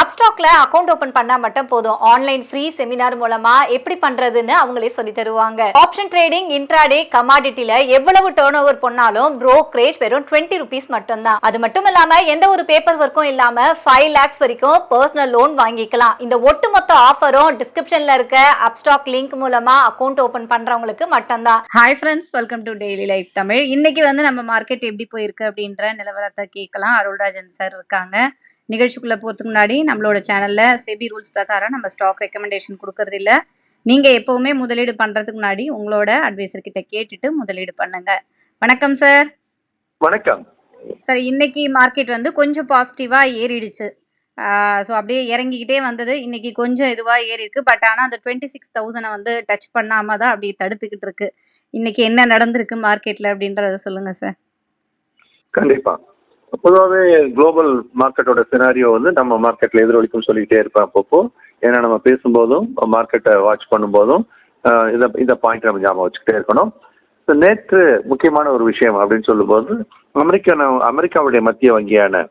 அப்ஸ்டாக்ல account open பண்ணா மட்டும் போதும். ஆன்லைன் ஃப்ரீ செமினார் மூலமா எப்படி பண்றதுன்னு அவங்களே சொல்லி தருவாங்க. ஆப்ஷன் ட்ரேடிங் இன்ட்ராடே கமாடிட்டில எவ்வளவு டேர்ன் ஓவர் பண்ணாலும் ப்ரோக்ரேஜ் வெறும் டுவெண்ட்டி ருபீஸ் மட்டும்தான். அது மட்டும் இல்லாம எந்த ஒரு பேப்பர் ஒர்க்கும் இல்லாம ஃபைவ் லேக்ஸ் வரைக்கும் பர்சனல் லோன் வாங்கிக்கலாம். இந்த ஒட்டுமொத்த ஆஃபரும் டிஸ்கிரிப்ஷன்ல இருக்க அப்ஸ்டாக் லிங்க் மூலமா அக்கவுண்ட் ஓபன் பண்றவங்களுக்கு மட்டும்தான். Hi friends welcome to daily life Tamil இன்னைக்கு வந்து நம்ம மார்க்கெட் எப்படி போயிருக்கு அப்படின்ற நிலவரத்தை கேட்கலாம். அருள்ராஜன் சார் இருக்காங்க. நிகழ்ச்சிக்குள்ள போறதுக்கு முன்னாடி நம்மளோட சேனல்ல செபி ரூல்ஸ் பிரகாரம் நம்ம ஸ்டாக் ரெக்கமெண்டேஷன் கொடுக்கறது இல்ல. நீங்க எப்பவுமே முதலீடு பண்றதுக்கு முன்னாடி உங்களோட அட்வைசர் கிட்ட கேட்டுட்டு முதலீடு பண்ணுங்க. வணக்கம் சார் வணக்கம். சார் இன்னைக்கு மார்க்கெட் வந்து கொஞ்சம் பாசிட்டிவா ஏறிடுச்சு. ஸோ அப்படியே இறங்கிக்கிட்டே வந்தது. இன்னைக்கு கொஞ்சம் இதுவா ஏறி இருக்கு பட் ஆனால் அந்த டுவெண்ட்டி சிக்ஸ் தௌசண்டை வந்து டச் பண்ணாம தான் அப்படியே தடுத்துக்கிட்டு இருக்கு. இன்னைக்கு என்ன நடந்திருக்கு மார்க்கெட்ல அப்படின்றத சொல்லுங்க சார் கண்டிப்பா. பொதுவாகவே குளோபல் மார்க்கெட்டோட சினாரியோ வந்து நம்ம மார்க்கெட்டில் எதிரொலிக்கும் சொல்லிக்கிட்டே இருப்பேன் அப்பப்போ. ஏன்னா நம்ம பேசும்போதும் மார்க்கெட்டை வாட்ச் பண்ணும்போதும் இதை இந்த பாயிண்ட் நம்ம ஞாபகம் வச்சுக்கிட்டே இருக்கணும். நேற்று முக்கியமான ஒரு விஷயம் அப்படின்னு சொல்லும்போது அமெரிக்கா அமெரிக்காவுடைய மத்திய வங்கியான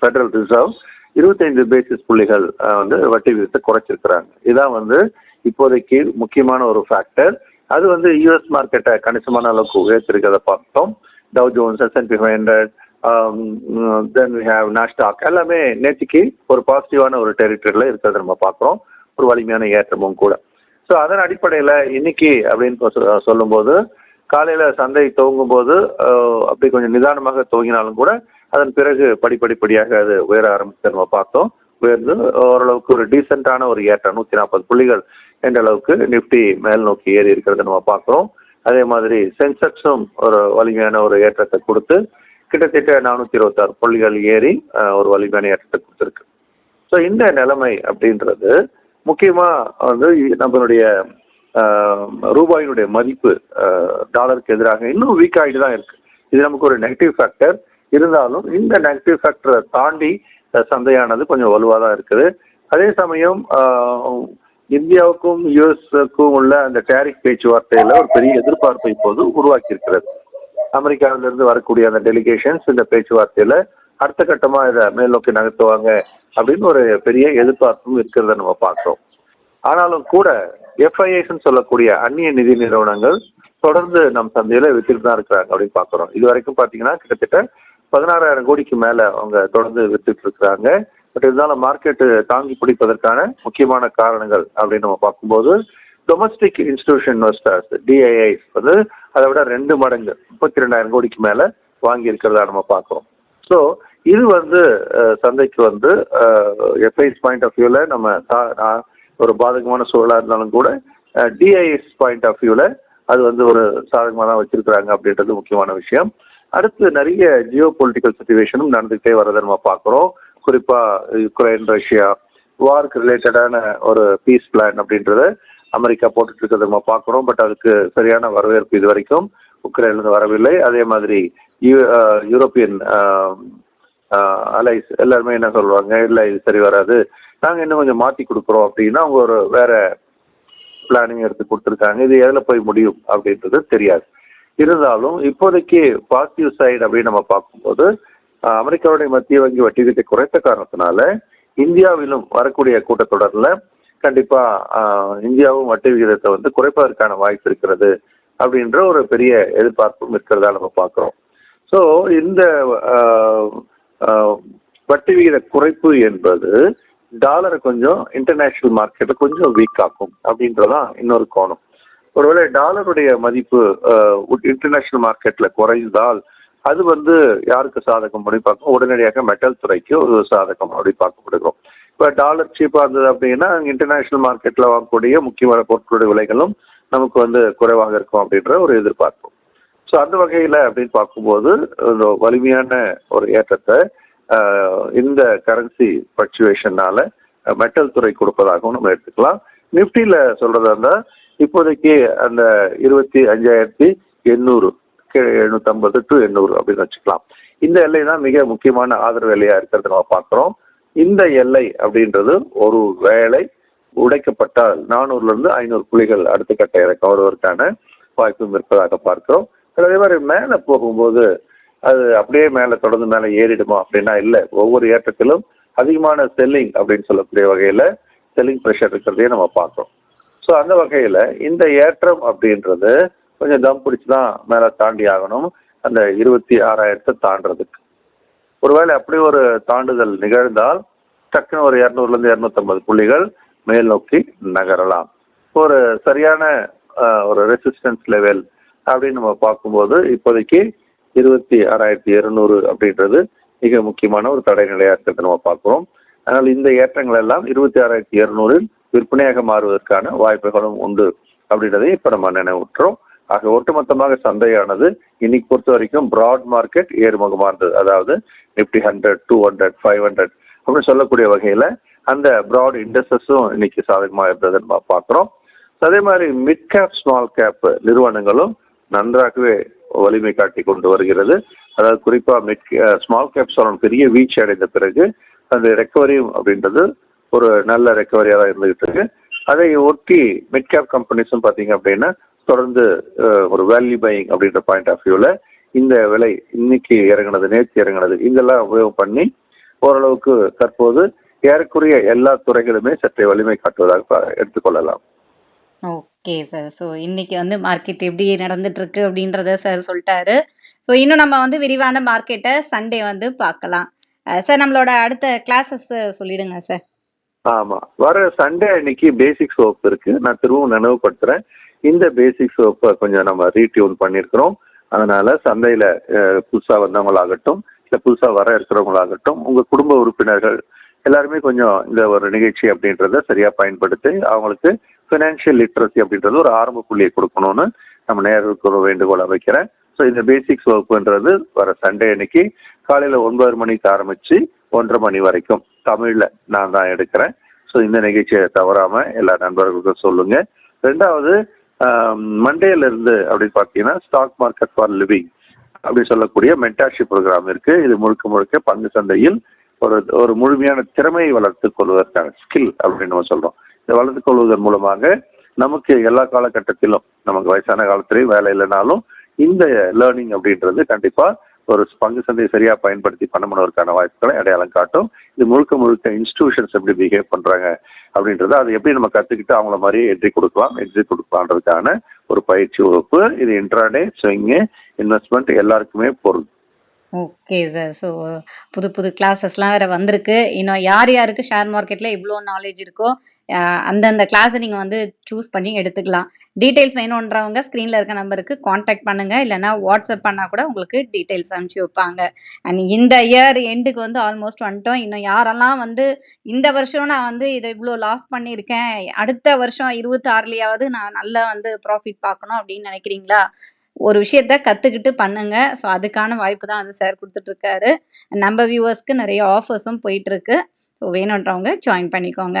ஃபெடரல் ரிசர்வ் இருபத்தைந்து பேசிஸ் புள்ளிகள் வந்து வட்டி விகிதத்தை குறைச்சிருக்கிறாங்க. இதான் வந்து இப்போதைக்கு முக்கியமான ஒரு ஃபேக்டர் அது வந்து யூஎஸ் மார்க்கெட்டை கணிசமான அளவுக்கு உயர்த்திருக்கிறத பார்த்தோம். Dow Jones S and P five hundred then we have Nasdaq எல்லாமே நேற்றுக்கு ஒரு பாசிட்டிவான ஒரு டெரிட்டரியில் இருக்கிறத நம்ம பார்க்குறோம். ஒரு வலிமையான ஏற்றமும் கூட. ஸோ அதன் அடிப்படையில் இன்னைக்கு அப்படின்னு சொல்லும்போது காலையில் சந்தை துவங்கும் போது uh, அப்படி கொஞ்சம் நிதானமாக துவங்கினாலும் கூட அதன் பிறகு படிப்படிப்படியாக அது உயர ஆரம்பித்து நம்ம பார்த்தோம். உயர்ந்து ஓரளவுக்கு ஒரு டீசெண்டான ஒரு ஏற்றம் நூற்றி நாற்பது புள்ளிகள் என்ற அளவுக்கு நிஃப்டி மேல் நோக்கி ஏறி இருக்கிறத நம்ம பார்க்குறோம். அதே மாதிரி சென்செக்ஸும் ஒரு வலிமையான ஒரு ஏற்றத்தை கொடுத்து கிட்டத்தட்ட நானூற்றி இருபத்தாறு புள்ளிகள் ஏறி ஒரு வலிமையான ஏற்றத்தை கொடுத்துருக்கு. ஸோ இந்த நிலைமை அப்படின்றது முக்கியமாக வந்து நம்மளுடைய ரூபாயினுடைய மதிப்பு டாலருக்கு எதிராக இன்னும் வீக் ஆகிட்டு தான் இருக்கு. இது நமக்கு ஒரு நெகட்டிவ் ஃபேக்டர் இருந்தாலும் இந்த நெகட்டிவ் ஃபேக்டரை தாண்டி சந்தையானது கொஞ்சம் வலுவாக தான் இருக்குது. அதே சமயம் இந்தியாவுக்கும் யுஎஸ்க்கும் உள்ள அந்த டேரிஃப் பேச்சுவார்த்தையில ஒரு பெரிய எதிர்பார்ப்பை இப்போது உருவாக்கி இருக்கிறது அமெரிக்காவிலிருந்து வரக்கூடிய அந்த டெலிகேஷன்ஸ் இந்த பேச்சுவார்த்தையில அடுத்த கட்டமா இதை மேல் நோக்கி நகர்த்துவாங்க அப்படின்னு ஒரு பெரிய எதிர்பார்ப்பும் இருக்கிறத நம்ம பார்க்கிறோம் ஆனாலும் கூட எஃப்ஐஎஸ்ன்னு சொல்லக்கூடிய அந்நிய நிதி நிறுவனங்கள் தொடர்ந்து நம் சந்தையில வித்துட்டு தான் இருக்கிறாங்க அப்படின்னு பார்க்குறோம். இது வரைக்கும் பார்த்தீங்கன்னா கிட்டத்தட்ட பதினாறாயிரம் கோடிக்கு மேல அவங்க தொடர்ந்து வித்துட்டு இருக்கிறாங்க. பட் இருந்தாலும் மார்க்கெட்டு தாங்கி பிடிப்பதற்கான முக்கியமான காரணங்கள் அப்படின்னு நம்ம பார்க்கும்போது டொமஸ்டிக் இன்ஸ்டிடியூஷன் இன்வெஸ்டர்ஸ் டிஐஐஸ் வந்து அதை விட ரெண்டு மடங்கு முப்பத்தி ரெண்டாயிரம் கோடிக்கு மேல வாங்கி இருக்கிறதா நம்ம பார்க்கிறோம். ஸோ இது வந்து சந்தைக்கு வந்து எஃப்ஐஸ் பாயிண்ட் ஆஃப் வியூவில் நம்ம ஒரு பாதகமான சூழலாக இருந்தாலும் கூட டிஐஎஸ் பாயிண்ட் ஆஃப் வியூவில் அது வந்து ஒரு சாதகமாக தான் வச்சிருக்கிறாங்க அப்படின்றது முக்கியமான விஷயம். அடுத்து நிறைய ஜியோ பொலிட்டிக்கல் சுச்சுவேஷனும் நடந்துகிட்டே வரதை நம்ம பார்க்குறோம். குறிப்பாக யுக்ரைன் ரஷ்யா வார்க்கு ரிலேட்டடான ஒரு பீஸ் பிளான் அப்படின்றத அமெரிக்கா போட்டுட்டு இருக்கிறத நம்ம பார்க்குறோம். பட் அதுக்கு சரியான வரவேற்பு இது வரைக்கும் உக்ரைன்லேருந்து வரவில்லை. அதே மாதிரி யூ- யூரோப்பியன் அலைஸ் எல்லாருமே என்ன சொல்லுவாங்க? இல்லை இது சரி வராது. நாங்கள் இன்னும் கொஞ்சம் மாற்றி கொடுக்குறோம். அப்படின்னா அவங்க ஒரு வேற பிளானிங் எடுத்து கொடுத்துருக்காங்க. இது எதில் போய் முடியும் அப்படின்றது தெரியாது. இருந்தாலும் இப்போதைக்கு பாசிட்டிவ் சைடு அப்படின்னு நம்ம பார்க்கும்போது அமெரிக்காவுடைய மத்திய வங்கி வட்டி விகிதத்தை குறைத்த காரணத்தினால இந்தியாவிலும் வரக்கூடிய கூட்டத்தொடரில் கண்டிப்பா இந்தியாவும் வட்டி விகிதத்தை வந்து குறைப்பதற்கான வாய்ப்பு இருக்கிறது அப்படின்ற ஒரு பெரிய எதிர்பார்ப்பும் இருக்கிறதா நம்ம பார்க்குறோம். ஸோ இந்த வட்டி விகித குறைப்பு என்பது டாலரை கொஞ்சம் இன்டர்நேஷனல் மார்க்கெட்டை கொஞ்சம் வீக் ஆக்கும் அப்படின்றதான் இன்னொரு கோணம். ஒருவேளை டாலருடைய மதிப்பு இன்டர்நேஷனல் மார்க்கெட்ல குறைந்தால் அது வந்து யாருக்கு சாதகம் அப்படி பார்க்கும் உடனடியாக மெட்டல் துறைக்கு ஒரு சாதகம் அப்படி பார்க்கப்படுகிறோம். இப்போ டாலர் சீப்பாக இருந்தது அப்படின்னா இன்டர்நேஷனல் மார்க்கெட்டில் வாங்கக்கூடிய முக்கியமான பொருட்களுடைய விலைகளும் நமக்கு வந்து குறைவாக இருக்கும் அப்படின்ற ஒரு எதிர்பார்ப்பு. ஸோ அந்த வகையில் அப்படின்னு பார்க்கும்போது இந்த வலிமையான ஒரு ஏற்றத்தை இந்த கரன்சி ஃப்ளக்சுவேஷனால மெட்டல் துறை கொடுப்பதாகவும் நம்ம எடுத்துக்கலாம். நிஃப்டியில் சொல்றதா இருந்தால் இப்போதைக்கு அந்த இருபத்தி அஞ்சாயிரத்தி எண்ணூறு எழுநூற்றம்பது டு எண்ணூறு அப்படின்னு வச்சுக்கலாம். இந்த எல்லை தான் மிக முக்கியமான ஆதரவு எல்லையா இருக்கிறத நம்ம பார்க்குறோம். இந்த எல்லை அப்படின்றது ஒரு வேளை உடைக்கப்பட்டால் நானூறுல இருந்து ஐநூறு புலிகள் அடுத்த கட்ட இறக்கம் வருவதற்கான வாய்ப்பும் இருப்பதாக பார்க்கிறோம். அதே மாதிரி மேலே போகும்போது அது அப்படியே மேலே தொடர்ந்து மேலே ஏறிடுமா அப்படின்னா இல்லை. ஒவ்வொரு ஏற்றத்திலும் அதிகமான செல்லிங் அப்படின்னு சொல்லக்கூடிய வகையில செல்லிங் ப்ரெஷர் இருக்கிறதையே நம்ம பார்க்குறோம். ஸோ அந்த வகையில் இந்த ஏற்றம் அப்படின்றது கொஞ்சம் தம் பிடிச்சி தான் மேலே தாண்டி ஆகணும். அந்த இருபத்தி ஆறாயிரத்தை தாண்டதுக்கு ஒருவேளை அப்படி ஒரு தாண்டுதல் நிகழ்ந்தால் டக்குன்னு ஒரு இரநூறுலேருந்து இரநூத்தம்பது புள்ளிகள் மேல் நோக்கி நகரலாம். ஒரு சரியான ஒரு ரெசிஸ்டன்ஸ் லெவல் அப்படின்னு நம்ம பார்க்கும்போது இப்போதைக்கு இருபத்தி ஆறாயிரத்தி இருநூறு அப்படின்றது மிக முக்கியமான ஒரு தடை நிலையாக இருக்கிறத நம்ம பார்க்குறோம். அதனால் இந்த ஏற்றங்கள் எல்லாம் இருபத்தி ஆறாயிரத்தி இருநூறில் விற்பனையாக மாறுவதற்கான வாய்ப்புகளும் உண்டு அப்படின்றதையும் இப்போ நம்ம நினைவுற்றோம். ஆக ஒட்டுமொத்தமாக சந்தையானது இன்னைக்கு பொறுத்த வரைக்கும் பிராட் மார்க்கெட் ஏறுமுகமாக இருந்தது. அதாவது Nifty hundred two hundred five hundred அப்படின்னு சொல்லக்கூடிய வகையில் அந்த பிராட் இண்டஸ்ட்ரஸும் இன்னைக்கு சாதகமாக இருந்ததுன்னு நம்ம பார்க்குறோம். அதே மாதிரி மிட் கேப் ஸ்மால் கேப் நிறுவனங்களும் நன்றாகவே வலிமை காட்டி கொண்டு வருகிறது. அதாவது குறிப்பாக மிட் ஸ்மால் கேப் சொல்லணும் பெரிய வீழ்ச்சி அடைந்த பிறகு அந்த ரெக்கவரியும் அப்படின்றது ஒரு நல்ல ரெக்கவரியாக தான் இருந்துகிட்டு இருக்கு. அதை ஒட்டி மிட் கேப் கம்பெனிஸும் பார்த்தீங்க அப்படின்னா தொடர்ந்து ஒரு வேல்யூ பையிங் அப்படின்ற பாயிண்ட் ஆஃப் வியூவில் இந்த விலை இன்னைக்கு இறங்குனது நேற்று இறங்குனது இதெல்லாம் உபயோகம் பண்ணி ஓரளவுக்கு தற்போது ஏறக்குறைய எல்லா துறைகளுமே சற்றே வலிமை காட்டுவதாக எடுத்துக்கொள்ளலாம். ஓகே சார் ஸோ இன்னைக்கு வந்து மார்க்கெட் எப்படி நடந்துட்டு இருக்கு அப்படின்றத சார் சொல்லிட்டாரு. ஸோ இன்னும் நம்ம வந்து விரிவான மார்க்கெட்டை சண்டே வந்து பார்க்கலாம். சார் நம்மளோட அடுத்த கிளாஸஸ் சொல்லிடுங்க சார் ஆமா. வர சண்டே அன்னைக்கு பேசிக் சோப் இருக்கு. நான் திரும்பவும் நினைவுபடுத்துறேன். இந்த பேசிக்ஸ் கொஞ்சம் நம்ம ரீடியூன் பண்ணியிருக்கிறோம் அதனால சந்தையில புதுசாக புதுசா வந்தவங்களாகட்டும் இல்லை புதுசா வர இருக்கிறவங்களாகட்டும் உங்க குடும்ப உறுப்பினர்கள் எல்லாருமே கொஞ்சம் இந்த ஒரு நிகழ்ச்சி அப்படின்றத சரியா பயன்படுத்தி அவங்களுக்கு ஃபினான்ஷியல் லிட்ரஸி அப்படின்றது ஒரு ஆரம்ப புள்ளியை கொடுக்கணும்னு நம்ம நேருக்கு ஒரு வேண்டுகோளை வைக்கிறேன். ஸோ இந்த பேசிக்ஸ் வகுப்புன்றது வர சண்டே அன்னைக்கு காலையில் ஒன்பது மணிக்கு ஆரம்பித்து ஒன்றரை மணி வரைக்கும் தமிழில் நான் தான் எடுக்கிறேன். ஸோ இந்த நிகழ்ச்சியை தவறாமல் எல்லா நண்பர்களுக்கும் சொல்லுங்கள் ரெண்டாவது மண்டேல இருந்து அப்படின்னு பார்த்தீங்கன்னா ஸ்டாக் மார்க்கெட் ஃபார் லிவிங் அப்படின்னு சொல்லக்கூடிய மென்டார்ஷிப் ப்ரோக்ராம் இருக்கு. இது முழுக்க முழுக்க பங்கு சந்தையில் ஒரு ஒரு முழுமையான திறமையை வளர்த்துக் கொள்வதற்கான ஸ்கில் அப்படின்னு நம்ம சொல்றோம். இதை வளர்த்துக் கொள்வதன் மூலமாக நமக்கு எல்லா காலகட்டத்திலும் நமக்கு வயசான காலத்திலையும் வேலை இல்லைனாலும் இந்த லேர்னிங் அப்படின்றது கண்டிப்பா ஒரு பங்கு சந்தையை சரியா பயன்படுத்தி பணம் பண்ணுவதற்கான வாய்ப்புகளை அடையாளம் காட்டும். இது முழுக்க முழுக்க இன்ஸ்டிடியூஷன்ஸ் எப்படி பிஹேவ் பண்றாங்க அப்படின்றத அதை எப்படி நம்ம கத்துக்கிட்டு அவங்கள மாதிரியே என்ட்ரி கொடுக்கலாம். எக்ஸிட் கொடுக்கலான்றதுக்கான ஒரு பயிற்சி வகுப்பு. இது இன்ட்ராடே ஸ்விங்கு இன்வெஸ்ட்மெண்ட் எல்லாருக்குமே பொருள் ஓகே சார் ஸோ புது புது கிளாஸஸ்லாம் வேற வந்திருக்கு. இன்னும் யார் யாருக்கு ஷேர் மார்க்கெட்ல இவ்வளோ நாலேஜ் இருக்கோ அந்தந்த கிளாஸை நீங்கள் வந்து சூஸ் பண்ணி எடுத்துக்கலாம். டீட்டெயில்ஸ் வேணுன்றவங்க ஸ்க்ரீனில் இருக்க நம்பருக்கு காண்டாக்ட் பண்ணுங்கள் இல்லைன்னா வாட்ஸ்அப் பண்ணால் கூட உங்களுக்கு டீட்டெயில்ஸ் அனுப்பிச்சி வைப்பாங்க. அண்ட் இந்த இயர் எண்டுக்கு வந்து ஆல்மோஸ்ட் வந்துட்டோம். இன்னும் யாரெல்லாம் வந்து இந்த வருஷம் நான் வந்து இதை இவ்வளோ லாஸ் பண்ணியிருக்கேன். அடுத்த வருஷம் இருபத்தாறுலையாவது நான் நல்லா வந்து ப்ராஃபிட் பார்க்கணும் அப்படின்னு நினைக்கிறீங்களா? ஒரு விஷயத்த கற்றுக்கிட்டு பண்ணுங்க. ஸோ அதுக்கான வாய்ப்பு தான் வந்து சார் கொடுத்துட்ருக்காரு. நம்ம வியூவர்ஸ்க்கு நிறைய ஆஃபர்ஸும் போயிட்டுருக்கு ஸோ வேணுன்றவங்க ஜாயின் பண்ணிக்கோங்க.